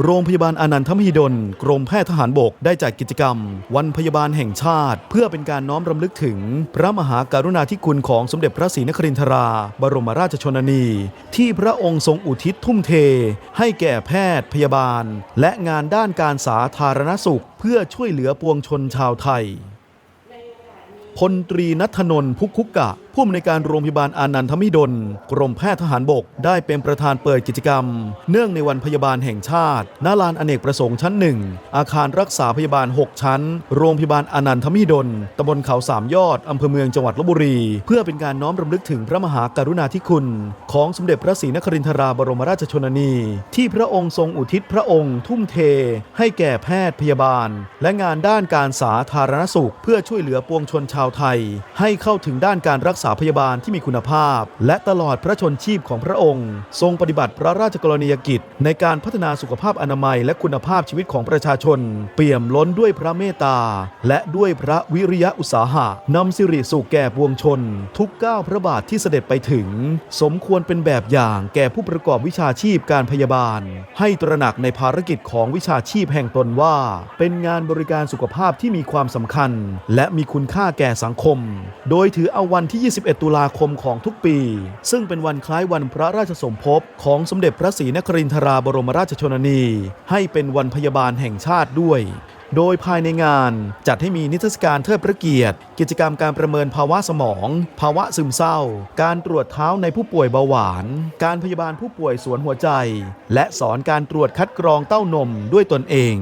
โรงพยาบาลอานันทมหิดล กรมแพทย์ทหารบกได้จัดกิจกรรม วันพยาบาลแห่งชาติ เพื่อเป็นการน้อมรำลึกถึง พระมหาการุณาธิคุณของสมเด็จพระศรีนครินทรา บรมราชชนนี ที่พระองค์ทรงอุทิศทุ่มเท ให้แก่แพทย์พยาบาล และงานด้านการสาธารณสุข เพื่อช่วยเหลือปวงชนชาวไทยพลตรีนัทนนท์พุกคุกกะ ผู้อำนวยการโรงพยาบาลอานันทมิดล กรมแพทย์ทหารบก ได้เป็นประธานเปิดกิจกรรม เนื่องในวันพยาบาลแห่งชาติณลานอเนกประสงค์ชั้นหนึ่งอาคารรักษาพยาบาล 6 ชั้น โรงพยาบาลอานันทมิดลตำบลเขาสามยอดอำเภอเมืองจังหวัดลบบุรี เพื่อเป็นการน้อมรำลึกถึงพระมหากรุณาธิคุณ ของสมเด็จพระศรีนครินทราบรมราชชนนี ที่พระองค์ทรงอุทิศพระองค์ทุ่มเท ให้แก่แพทย์พยาบาล และงานด้านการสาธารณสุข เพื่อช่วยเหลือปวงชนชาวไทย ให้เข้าถึงด้านการรักษาพยาบาลที่มีคุณภาพ และตลอดพระชนชีพของพระองค์ ทรงปฏิบัติพระราชกรณียกิจ ในการพัฒนาสุขภาพอนามัย และคุณภาพชีวิตของประชาชน เปี่ยมล้นด้วยพระเมตตา และด้วยพระวิริยะอุตสาหะนำสิริสุขแก่ปวงชน ทุกก้าวพระบาทที่เสด็จไปถึง สมควรเป็นแบบอย่างแก่ผู้ประกอบวิชาชีพการพยาบาล ให้ตระหนักในภารกิจของวิชาชีพแห่งตนว่า เป็นงานบริการสุขภาพที่มีความสำคัญ และมีคุณค่าแก่สังคม โดยถือเอาวันที่21 ตุลาคมของทุกปี ซึ่งเป็นวันคล้ายวันพระราชสมภพของสมเด็จพระศรีนครินทราบรมราชชนนี ให้เป็นวันพยาบาลแห่งชาติด้วย โดยภายในงานจัดให้มีนิทรรศการเทิดพระเกียรติ กิจกรรมการประเมินภาวะสมอง ภาวะซึมเศร้า การตรวจเท้าในผู้ป่วยเบาหวาน การพยาบาลผู้ป่วยสวนหัวใจ และสอนการตรวจคัดกรองเต้านมด้วยตนเอง